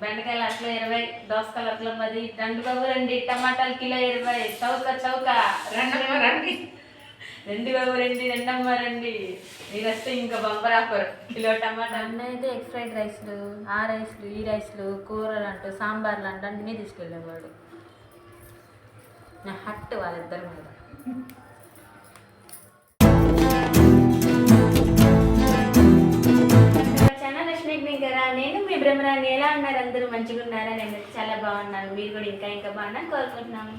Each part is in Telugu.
బెండకాయలు అట్లా ఇరవై దోసకాయలు అట్లా పది రెండు బాబు రండి టమాటాలు కిలో ఇరవై. చౌక చౌక. రెండమ్మ రండి. రెండు బాబు రెండు. రెండమ్మ రండి. మీరు వస్తే ఇంకా బంపర్ ఆఫర్ కిలో టమాటా. అన్న అయితే ఎగ్ ఫ్రైడ్ రైస్లు ఆ రైస్లు ఈ రైస్లు కూరలు అంటూ సాంబార్లు అంటూ అన్నీ తీసుకెళ్ళేవాడు. నా హట్ వాళ్ళిద్దరి మీద. మీ బ్రహ్మరాన్ని ఎలా ఉన్నారు? అందరూ మంచిగా ఉన్నారా? నేను చాలా బాగున్నాను. మీరు కూడా ఇంకా ఇంకా బాగున్నాను కోరుకుంటున్నాను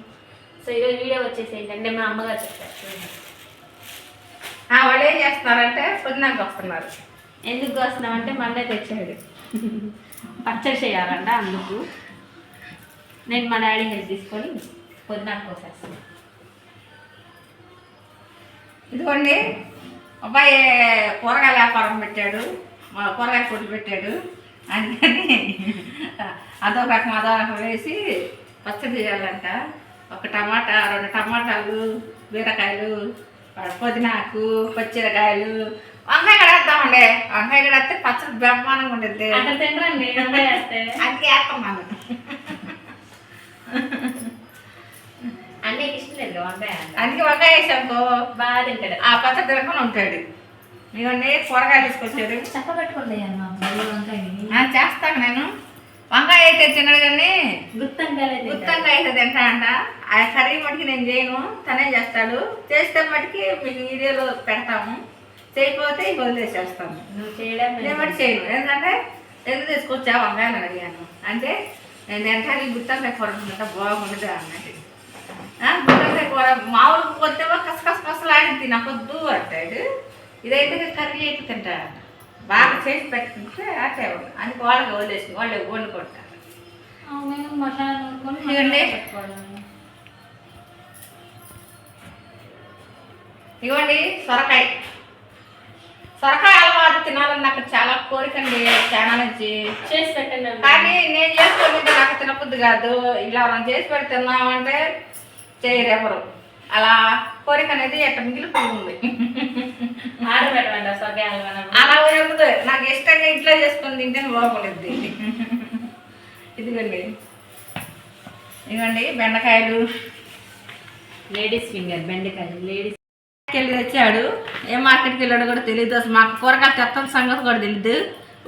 సో ఈరోజు వీడియో వచ్చేసి ఏంటంటే మా అమ్మగారు చెప్తారు వాళ్ళు ఏం చేస్తున్నారంటే పొద్దునాకి వస్తున్నారు ఎందుకు కోస్తున్నాం అంటే మొన్నే తెచ్చాడు. పచ్చడి చేయాలంట అందుకు. నేను మా డాడీ హెల్ప్ తీసుకొని పొద్దున కోసేస్తాను ఇదిగోండి. అబ్బాయి కూరగాయల వ్యాపారం పెట్టాడు. మా కూరగాయ కొట్టు పెట్టాడు. అందుకని అదో రకం అదో రకం వేసి పచ్చడి చేయాలంట. ఒక టమాటా రెండు టమాటాలు బీరకాయలు పుదీనాకు పచ్చిరకాయలు. వంకాయ కూడా వేద్దామండి. వంకాయ కూడా వేస్తే పచ్చడి బ్రహ్మాండంగా వేస్తే. అందుకే వేస్తున్నాను అన్నీ ఇష్టం లేదు వంకాయ. అందుకే వంకాయ వేసాకో బాగా తింటాడు. ఆ పచ్చడి తినకుండా ఉంటాడు. ఇవన్నీ కూరగాయలు తీసుకొచ్చాడు చప్ప పెట్టుకుంది అమ్మ వంకాయని. చేస్తాను నేను. వంకాయ అయితే తినడు కానీ. గుత్తంగా అయితే తింటాడంట. ఆ కర్రీ మటుకి నేను చేయను తనే చేస్తాడు. చేస్తే మటుకి మీకు వీడియోలో పెడతాము. చేయకపోతే వదిలేసేస్తాము నువ్వు చేయడం నేను మటు చేయను. ఎందుకంటే ఎందుకు తీసుకొచ్చా వంకాయలు అడిగాను. అంటే నేను తింటానికి గుత్తంకాయ కూర ఉంటుందంట బాగుండదు అన్నట్టు. గుత్తంకాయ కూర మామూలు కొత్తేమో కస కస కసలాడింది నాకు వద్దు అంటాడు. ఇదైతే కర్రీ అయితే తింటాడు. బాగా చేసి పెట్టుకుంటే అట్టే ఉంది. అందుకు వాళ్ళకి వదిలేసి వాళ్ళు వండుకుంటారు ఇవ్వండి. సొరకాయ. సొరకాయ హల్వా తినాలని నాకు చాలా కోరికండి చాలా నుంచి. చేసి పెట్టండి. కానీ నేను చేసుకొని నాకు తినబుద్ది కాదు. ఇలా మనం చేసి పెట్టి తిన్నామంటే చేయరు ఎవరు. అలా కోరిక అనేది ఎక్కడ మిగిలిపోయింది ఆడబెట్టమండి సొరకాయ అలా నాకు ఇష్టంగా ఇంట్లో చేసుకొని తింటేనే బాగుంటుంది ఇదిగోండి. ఇదిగోండి బెండకాయలు. లేడీస్ ఫింగర్ బెండకాయలు లేడీస్ వెళ్ళి తెచ్చాడు. ఏ మార్కెట్కి వెళ్ళాడు కూడా తెలియదు అసలు మాకు కూరగాయలు తెత్తం సంగతి కూడా తెలియదు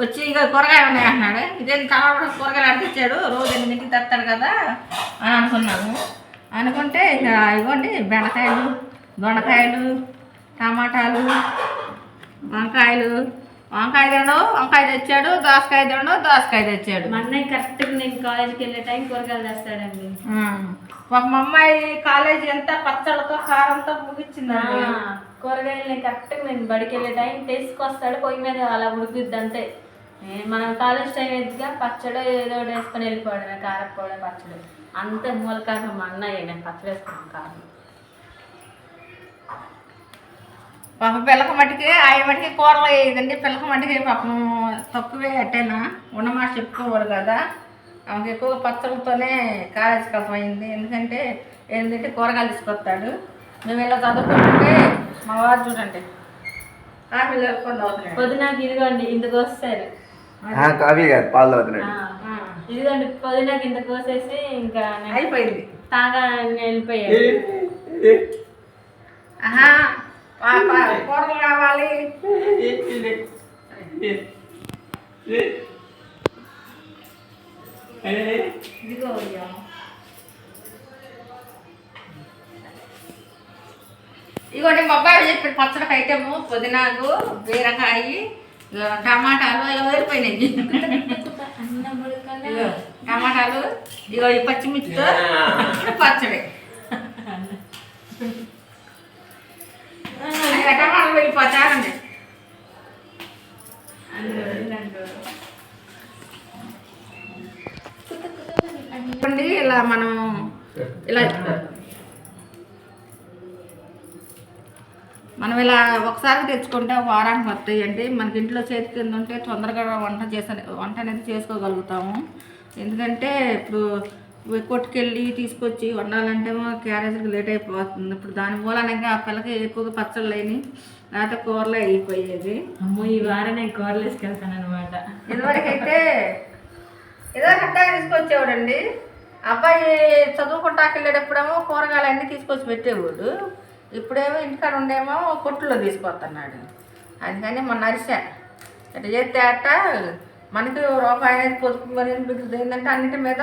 వచ్చి ఇక కూరగాయలు ఉన్నాయి అన్నాడు ఇదేం తర్వాత కూరగాయలు అడిగి తెచ్చాడు. రోజు ఎనిమిదింటికి తెస్తాడు కదా అని అనుకున్నాము. అనుకుంటే ఇక ఇవ్వండి బెండకాయలు దొండకాయలు టమాటాలు వంకాయలు. వంకాయ తినడు వంకాయ తెచ్చాడు దోసకాయ తినడు దోసకాయ తెచ్చాడు. మా అన్నయ్య కరెక్ట్గా నేను కాలేజీకి వెళ్ళే టైం కూరగాయలు తెస్తాడండి. ఒక మా అమ్మాయి కాలేజీ ఎంత పచ్చళ్ళతో కారంతో ముగించిందండి. కూరగాయలు నేను కరెక్ట్గా నేను బడికి వెళ్ళే టైం తీసుకొస్తాడు పొయ్యి మీద అలా ఉడుకుద్ది అంతే. మనం కాలేజ్ టైం ఎదుగా పచ్చడి ఏదో వేసుకొని వెళ్ళిపోవడమే కారపోవడం పచ్చడి. అంత మూలకారం మా అన్నయ్య నేను పచ్చడి వేసుకున్నాను కారం. పాప పిల్లక మట్టికి ఆయన మట్టికి కూరలు వేయదండి. పిల్లక మట్టికి పాపం తక్కువే అట్టేనా ఉన్నమాట చెప్పుకోవాలి కదా. ఆమెకి ఎక్కువ పచ్చళ్ళతోనే కాలేజీకి అర్థమైంది ఎందుకంటే ఏంటంటే కూరగాయలు తీసుకొస్తాడు. మేము ఇలా చదువుకుంటుంటే మా వారు చూడండి. పొద్దునాకి ఇదిగోండి ఇంత కోస్తారు ఆ, కాఫీ కాదు పాలు తాగుతున్నాడు. ఆ, ఇదిగోండి పొద్దునాకి ఇంత కోసేసి ఇంకా అయిపోయింది. తాగా వెళ్ళిపోయాడు ఆహా. కూరలు కావాలి ఇదిగో. ఇదిగోండి మా అబ్బాయి చెప్పిన పచ్చడికి ఐటము పుదీనాకు బీరకాయ ఇగో టమాటాలు ఇలా. ఇగో టమాటాలు ఇగో ఈ పచ్చిమిర్చితో పచ్చడి ఇక టమాటాలు వెళ్ళిపోతారండి. చెప్పండి ఇలా మనం ఇలా మనం ఇలా ఒకసారి తెచ్చుకుంటే వారానికి వస్తాయి అండి మనకి ఇంట్లో చేతి కింద ఉంటే తొందరగా వంట చేసే వంట అనేది చేసుకోగలుగుతాము. ఎందుకంటే ఇప్పుడు కొట్టుకెళ్ళి తీసుకొచ్చి వండాలంటే క్యారేజ్కి లేట్ అయిపోతుంది. ఇప్పుడు దాని మూలనంగా ఆ పిల్లకి ఎక్కువగా పచ్చళ్ళు అయినాయి లేకపోతే కూరలు అయిపోయేది అమ్మో ఈ వారం నేను కూరలు వేసుకెళ్తాను అనమాట ఇదివరకైతే ఏదో కట్టాగా తీసుకొచ్చేవాడండి. అబ్బాయి చదువుకుంటాకి వెళ్ళేటప్పుడేమో కూరగాయలు అన్నీ తీసుకొచ్చి పెట్టేవాడు. ఇప్పుడేమో ఇంటికాడ ఉండేమో కొట్టులో తీసుకొస్తున్నాడు అందుకని మొన్న అరిసా. ఇట్లా చేస్తే అట్ట మనకి రూపాయి అనేది పొదుపుకొని మిగులుతుంది ఏంటంటే అన్నిటి మీద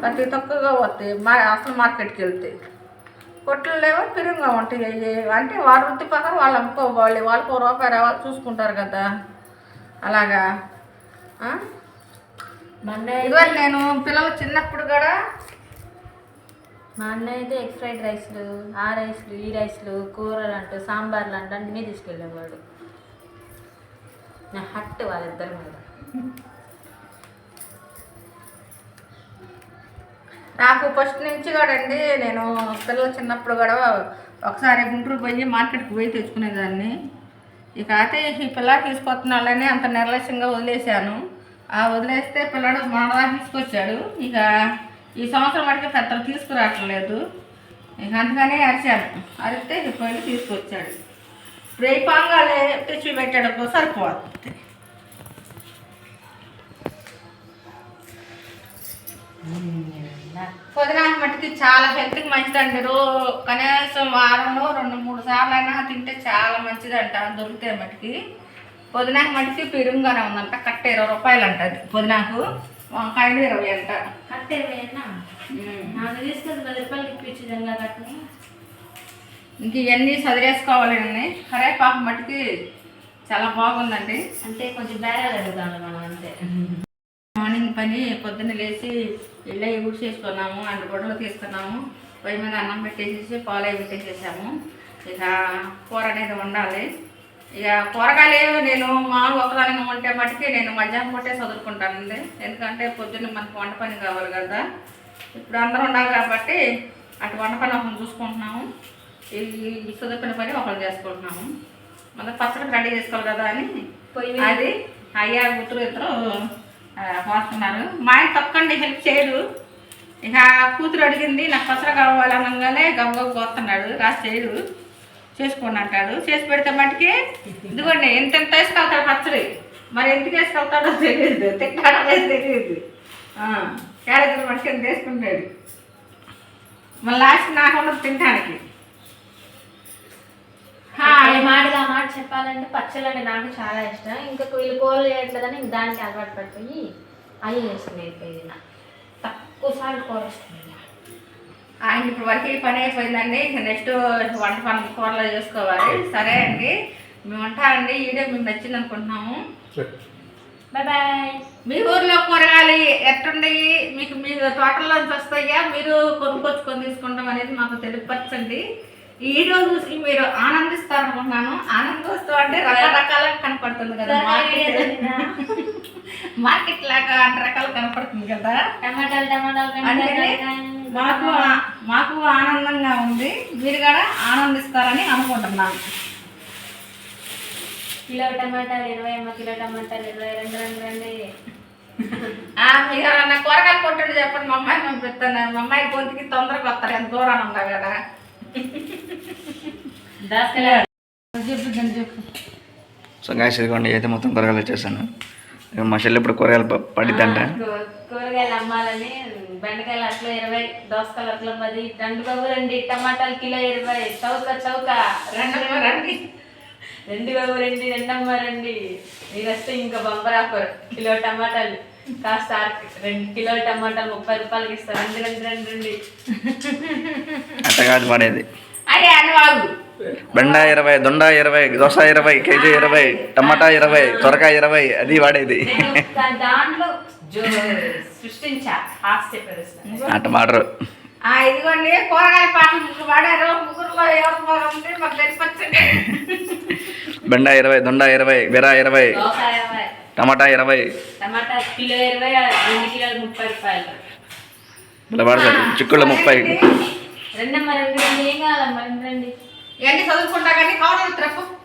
ప్రతి తక్కువగా వస్తాయి మా అసలు మార్కెట్కి వెళ్తాయి కొట్లు ఏమో పిరుగా ఉంటాయి. అంటే వాళ్ళ వృత్తి ప్రకారం వాళ్ళు అమ్ముకోవాలి. వాళ్ళకి ఒక రూపాయి రావాలి చూసుకుంటారు కదా. అలాగా? ఇదివరకు నేను పిల్లలు చిన్నప్పుడు కూడా మా అన్నయ్య అయితే ఎగ్ ఫ్రైడ్ రైస్లు ఆ రైస్లు ఈ రైస్లు కూరలు అంటూ సాంబార్లు అంటూ అన్నీ తీసుకెళ్ళేవాడు. నా హట్ వాళ్ళిద్దరి మీద. నాకు ఫస్ట్ నుంచి కూడా అండి నేను పిల్లలు చిన్నప్పుడు కూడా ఒకసారి గుంటూరు పోయి మార్కెట్కి పోయి తెచ్చుకునేదాన్ని. ఇక అయితే ఈ పిల్లలు తీసుకొస్తున్న వాళ్ళని అంత నిర్లక్ష్యంగా వదిలేశాను. ఆ వదిలేస్తే పిల్లడు మొన్నదా తీసుకొచ్చాడు. ఇక ఈ సంవత్సరం వాటికి పెద్దలు తీసుకురావట్లేదు. ఇక అందుకనే అరిచాను. అరిస్తే పోయి తీసుకొచ్చాడు. రేపాంగాలే ఈ పాంగాలే తెచ్చి పెట్టాడు సరిపోతుంది పుదీనా మట్టికి చాలా హెల్త్కి మంచిదండి రో కనీసం వారంలో రెండు మూడు సార్లు అయినా తింటే చాలా మంచిదంట దొరికితే మట్టికి పుదీనాకు మట్టికి పెరుగుగానే ఉందంట కట్ట ఇరవై రూపాయలు అంట పుదీనాకు. వంకాయలు ఇరవై అంట. జంగా కట్టని ఇంక ఇవన్నీ చదివేసుకోవాలండి కరేపాకు మట్టికి చాలా బాగుందండి. అంటే కొంచెం బేరాలు అడుగుతాను మనం అంతే. మార్నింగ్ పని పొద్దున్న లేచి ఇళ్ళ ఊడి చేసుకున్నాము అండ్ గొడవలు తీసుకున్నాము. పొయ్యి మీద అన్నం పెట్టేసేసి పాలు అవి పెట్టేసేసాము. ఇక కూర అనేది వండాలి. ఇక కూరగాయలు నేను మా ఒకదానిగా ఉంటే మటుకి నేను మధ్యాహ్నం పూటే చదువుకుంటానండి. ఎందుకంటే పొద్దున్న మనకు వంట పని కావాలి కదా. ఇప్పుడు అందరూ ఉండాలి కాబట్టి అటు వంట పని ఒకరు చూసుకుంటున్నాము. ఈ చదువుకున్న పని ఒకరు చేసుకుంటున్నాము. మళ్ళీ పచ్చడి రెడీ చేసుకోవాలి కదా అని అది అయ్యా కూతురు ఇద్దరు పోస్తున్నారు మా ఆయన తప్పకుండా హెల్ప్ చేయడు. ఇక కూతురు అడిగింది నాకు పసర కావాలి అనగానే గవ్వ పోతున్నాడు రాసి చేయడు. చేసుకోండి అంటాడు. చేసి పెడితే మటుకి ఇదిగోండి ఎంత ఎంత వేసుకెళ్తాడు పచ్చడి? మరి ఎందుకు వేసుకెళ్తాడో తెలియదు. తిట్టాడో తెలియదు. క్యారెట్లు మటుకు ఎంత వేసుకుంటాడు మళ్ళీ లాస్ట్ నాకు తినడానికి ఏ మాటగా మాట చెప్పాలంటే పచ్చళ్ళు అంటే నాకు చాలా ఇష్టం. ఇంకా వీళ్ళు కూరలు చేయట్లేదని దానికి అలవాటు పడిపోయి అవి చేసుకుని అయిపోయింది నా తక్కువ సార్లు కూర వస్తుంది. ఆయన ఇప్పుడు వరకు ఈ పని అయిపోయిందండి. ఇక నెక్స్ట్ వంట పని కూరలో చేసుకోవాలి. సరే అండి. మేము ఉంటామండి ఈ వీడియో మీకు నచ్చింది అనుకుంటున్నాము. Bye bye. మీ ఊర్లో కూరగాయలు ఎట్టుండి? మీకు మీ తోటల్లోంచి వస్తాయా? మీరు కొనుక్కొచ్చుకొని తీసుకుంటాం అనేది మాకు తెలియపరచండి. ఈ వీడియో చూసి మీరు ఆనందిస్తారు అనుకుంటున్నాను. ఆనందిస్తూ అంటే రకరకాలుగా కనపడుతుంది కదా మార్కెట్. లాగా అన్ని రకాలు కనపడుతుంది కదా. టమాటాలు టమాటాలు మాకు మాకు ఆనందంగా ఉంది. మీరు కూడా ఆనందిస్తారని అనుకుంటున్నాను. కిలో టమాటాలు ఇరవై అమ్మ కిలో టమాటాలు ఇరవై రెండు రెండు రండి. మీరు ఎవరన్నా కూరగాయలు కొట్టండి చెప్పండి. మా అమ్మాయి పంపిస్తాను. మా అమ్మాయి గొంతుకి తొందరగా వస్తారు. ఎంత దూరం ఉందా కదా సో గాయస్ ఇదిగోండి అయితే మొత్తం కూరగాయలు వచ్చేసాను. మా చెల్లి ఇప్పుడు కూరగాయలు పడిద్దంట. కూరగాయలు అమ్మాలని బెండకాయలు అట్లా ఇరవై దోసకాయలు అట్లా పది రెండు బాబు రండి టమాటాలు కిలో ఇరవై చౌక చౌక రెండు రండి. రెండు బాబు రండి రెండమ్మ రండి. మీరు వస్తే ఇంకా బంపర్ ఆఫర్ కిలో టమాటాలు. కాస్త రెండు కిలో టమాటాలు ముప్పై రూపాయలకి ఇస్తారు. రండి రండి రండి రండి. అట్ట కాదు పడేది. అదే అనువాగు బెండ ఇరవై దొండ ఇరవై దోస ఇరవై కేజీ ఇరవై టమాటా ఇరవై సొరకాయ ఇరవై అది వాడేది దాంట్లో సృష్టించా. అట్ట మాటరు. ఆ ఇదిగోండి కూరగాయల పాటలు ముగ్గురు వాడారు. మాకు తెలిపచ్చండి బెండ ఇరవై దొండ ఇరవై దోస ఇరవై. టమాటా ఇరవై. టమాటా కిలో ఇరవై రెండు కిలోలు ముప్పై రూపాయలు. చిక్కుళ్ళు ముప్పై. రెండమ్మ రెండు రండి ఏం కావాలమ్మా రెండు రండి. ఇవన్నీ చదువుకుంటా కానీ త్రప్పు.